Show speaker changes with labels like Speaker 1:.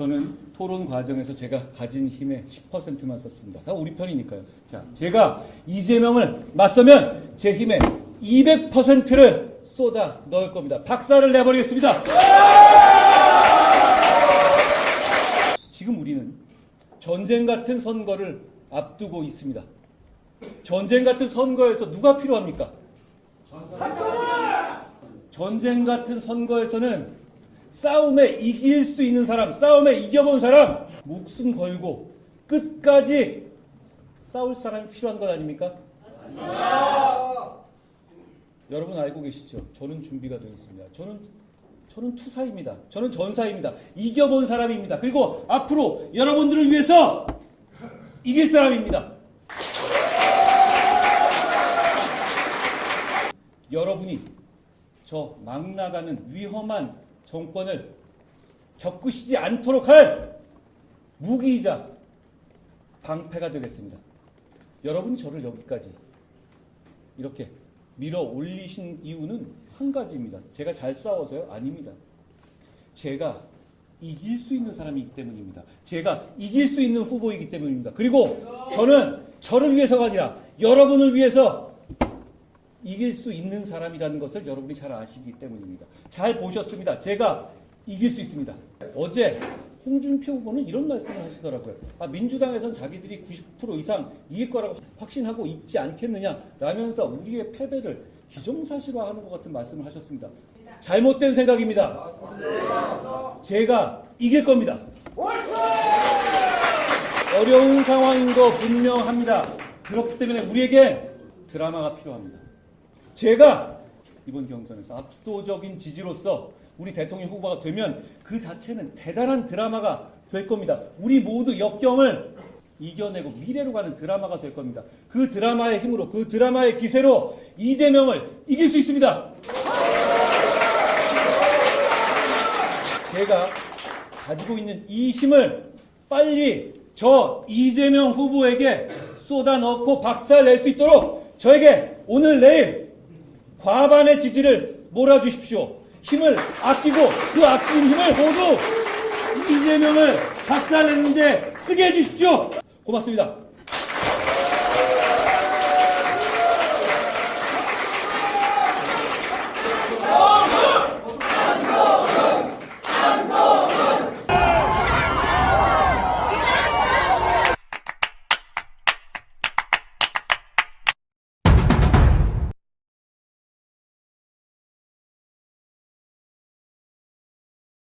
Speaker 1: 저는 토론 과정에서 제가 가진 힘의 10%만 썼습니다. 다 우리 편이니까요. 자, 제가 이재명을 맞서면 제 힘의 200%를 쏟아 넣을 겁니다. 박살을 내버리겠습니다. 지금 우리는 전쟁 같은 선거를 앞두고 있습니다. 전쟁 같은 선거에서 누가 필요합니까? 전쟁 같은 선거에서는 싸움에 이길 수 있는 사람, 싸움에 이겨본 사람, 목숨 걸고 끝까지 싸울 사람이 필요한 것 아닙니까? 여러분 알고 계시죠? 저는 준비가 되어 있습니다. 저는 저는 투사입니다. 저는 전사입니다. 이겨본 사람입니다. 그리고 앞으로 여러분들을 위해서 이길 사람입니다. 여러분이 저 막 나가는 위험한 정권을 겪으시지 않도록 할 무기이자 방패가 되겠습니다. 여러분이 저를 여기까지 이렇게 밀어 올리신 이유는 한 가지입니다. 제가 잘 싸워서요? 아닙니다. 제가 이길 수 있는 사람이기 때문입니다. 제가 이길 수 있는 후보이기 때문입니다. 그리고 저는 저를 위해서가 아니라 여러분을 위해서 이길 수 있는 사람이라는 것을 여러분이 잘 아시기 때문입니다. 잘 보셨습니다. 제가 이길 수 있습니다. 어제 홍준표 후보는 이런 말씀을 하시더라고요. 아, 민주당에선 자기들이 90% 이상 이길 거라고 확신하고 있지 않겠느냐 라면서 우리의 패배를 기정사실화하는 것 같은 말씀을 하셨습니다. 잘못된 생각입니다. 제가 이길 겁니다. 어려운 상황인 거 분명합니다. 그렇기 때문에 우리에겐 드라마가 필요합니다. 제가 이번 경선에서 압도적인 지지로서 우리 대통령 후보가 되면 그 자체는 대단한 드라마가 될 겁니다. 우리 모두 역경을 이겨내고 미래로 가는 드라마가 될 겁니다. 그 드라마의 힘으로, 그 드라마의 기세로 이재명을 이길 수 있습니다. 제가 가지고 있는 이 힘을 빨리 저 이재명 후보에게 쏟아 넣고 박살 낼 수 있도록 저에게 오늘 내일 과반의 지지를 몰아주십시오. 힘을 아끼고 그 아낀 힘을 모두 이재명을 박살내는데 쓰게 해주십시오. 고맙습니다.